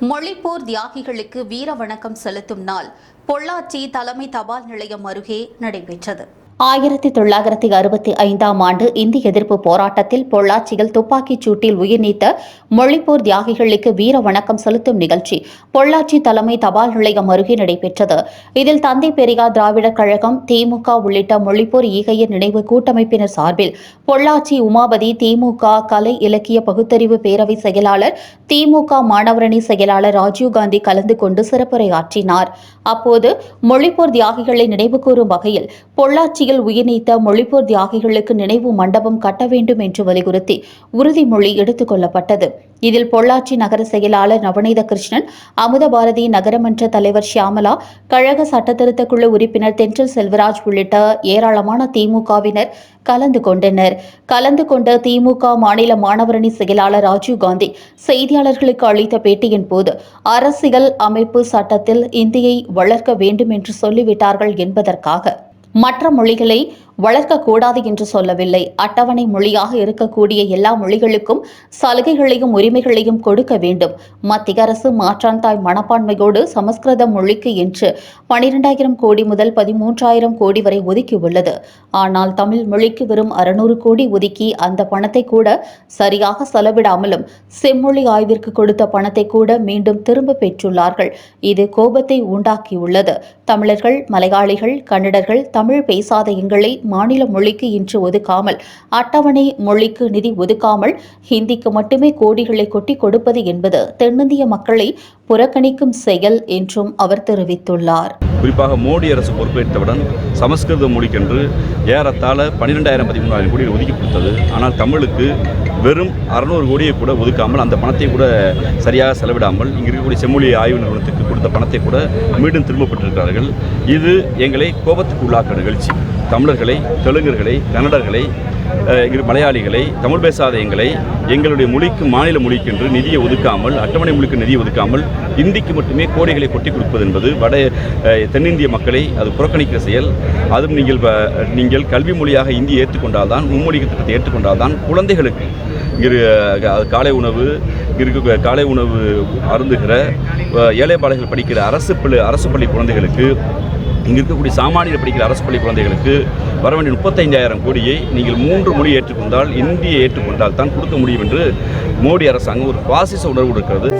மொழிப்போர் தியாகிகளுக்கு வீர வணக்கம் செலுத்தும் நாள் பொள்ளாச்சி தலைமை தபால் நிலையம் அருகே நடைபெற்றது. ஆயிரத்தி தொள்ளாயிரத்தி அறுபத்தி ஐந்தாம் ஆண்டு இந்திய எதிர்ப்பு போராட்டத்தில் பொள்ளாச்சியில் துப்பாக்கிச் சூட்டில் உயிர் நீத்த மொழிப்போர் தியாகிகளுக்கு வீர வணக்கம் செலுத்தும் நிகழ்ச்சி பொள்ளாச்சி தலைமை தபால் நிலையம் அருகே நடைபெற்றது. இதில் தந்தை பெரியார் திராவிடர் கழகம் திமுக உள்ளிட்ட மொழிப்போர் ஈகைய நினைவு கூட்டமைப்பினர் சார்பில் பொள்ளாச்சி உமாபதி திமுக கலை இலக்கிய பகுத்தறிவு பேரவை செயலாளர் திமுக மாணவரணி செயலாளர் ராஜீவ்காந்தி கலந்து கொண்டு சிறப்புரையாற்றினார். அப்போது மொழிப்போர் தியாகிகளை நினைவுகூரும் வகையில் பொள்ளாச்சி புரட்சியில் உயிர்நீத்த மொழிப்போர் தியாகிகளுக்கு நினைவு மண்டபம் கட்ட வேண்டும் என்று வலியுறுத்தி உறுதிமொழி எடுத்துக் கொள்ளப்பட்டது. இதில் பொள்ளாச்சி நகர செயலாளர் நவநீத கிருஷ்ணன் அமுதபாரதி நகரமன்ற தலைவர் ஷியாமலா கழக சட்டத்திருத்த குழு உறுப்பினர் தென்றல் செல்வராஜ் உள்ளிட்ட ஏராளமான திமுகவினர் கலந்து கொண்டனர். கலந்து கொண்ட திமுக மாநில மாணவரணி செயலாளர் ராஜீவ்காந்தி செய்தியாளர்களுக்கு அளித்த பேட்டியின் போது அரசியல் அமைப்பு சட்டத்தில் இந்தியை வளர்க்க வேண்டும் என்று சொல்லிவிட்டார்கள் என்பதற்காக மற்ற மொழிகளை வளர்க்கக்கூடாது என்று சொல்லவில்லை. அட்டவணை மொழியாக இருக்கக்கூடிய எல்லா மொழிகளுக்கும் சலுகைகளையும் உரிமைகளையும் கொடுக்க வேண்டும். மத்திய அரசு மாற்றான் தாய் மனப்பான்மையோடு சமஸ்கிருத மொழிக்கு என்று பனிரெண்டாயிரம் கோடி முதல் பதிமூன்றாயிரம் கோடி வரை ஒதுக்கியுள்ளது. ஆனால் தமிழ் மொழிக்கு வெறும் அறுநூறு கோடி ஒதுக்கி அந்த பணத்தை கூட சரியாக செலவிடாமலும் செம்மொழி ஆய்விற்கு கொடுத்த பணத்தை கூட மீண்டும் திரும்ப பெற்றுள்ளார்கள். இது கோபத்தை உண்டாக்கியுள்ளது. தமிழர்கள் மலையாளிகள் கன்னடர்கள் தமிழ் பேசாத எங்களை மாநில மொழிக்கு இன்று ஒதுக்காமல் அட்டவணை மொழிக்கு நிதி ஒதுக்காமல் ஹிந்திக்கு மட்டுமே கோடிகளை கொட்டி கொடுப்பது என்பது தென்னிந்திய மக்களை புறக்கணிக்கும் செயல் என்றும் அவர் தெரிவித்துள்ளார். குறிப்பாக மோடி அரசு பொறுப்பேற்றவுடன் சமஸ்கிருத மொழிக்கென்று ஏறத்தாழ பன்னிரெண்டாயிரம் பதிமூணாயிரம் கோடி ஒதுக்கி கொடுத்தது. ஆனால் தமிழுக்கு வெறும் அறநூறு கோடியை கூட ஒதுக்காமல் அந்த பணத்தை கூட சரியாக செலவிடாமல் இங்கே இருக்கக்கூடிய செம்மொழி ஆய்வு நிறுவனத்துக்கு கொடுத்த பணத்தை கூட மீண்டும் திரும்ப பெற்றிருக்கிறார்கள். இது எங்களை கோபத்துக்கு உள்ளாக்க நிகழ்ச்சி. தமிழர்களை தெலுங்கர்களை கன்னடர்களை அஹ், மலையாளிகளை தமிழ் பேசாத எங்களை எங்களுடைய மொழிக்கு மாநில மொழிக்கென்று நிதியை ஒதுக்காமல் அட்டவணை மொழிக்கு நிதியை ஒதுக்காமல் இந்திக்கு மட்டுமே கோடைகளை கொட்டி கொடுப்பது என்பது வட தென்னிந்திய மக்களை அது புறக்கணிக்கிற செயல். அதுவும் நீங்கள் வ- நீங்கள் கல்வி மொழியாக இந்தி ஏற்றுக்கொண்டால்தான் மும்மொழி திட்டத்தை ஏற்றுக்கொண்டால்தான் குழந்தைகளுக்கு இரு காலை உணவு இங்க இருக்க காலை உணவு அருந்துகிற அஹ், ஏழை படிக்கிற அரசு பள்ளி அரசு பள்ளி குழந்தைகளுக்கு இங்கே இருக்கக்கூடிய சாமானியர் படிக்கிற அரசு பள்ளி குழந்தைகளுக்கு வர வேண்டிய முப்பத்தைந்தாயிரம் கோடியை நீங்கள் மூன்று மொழி ஏற்றுக்கொண்டால் இந்தியை ஏற்றுக்கொண்டால் தான் கொடுக்க முடியும் என்று மோடி அரசாங்கம் ஒரு பாசிச உணர்வு இருக்கிறது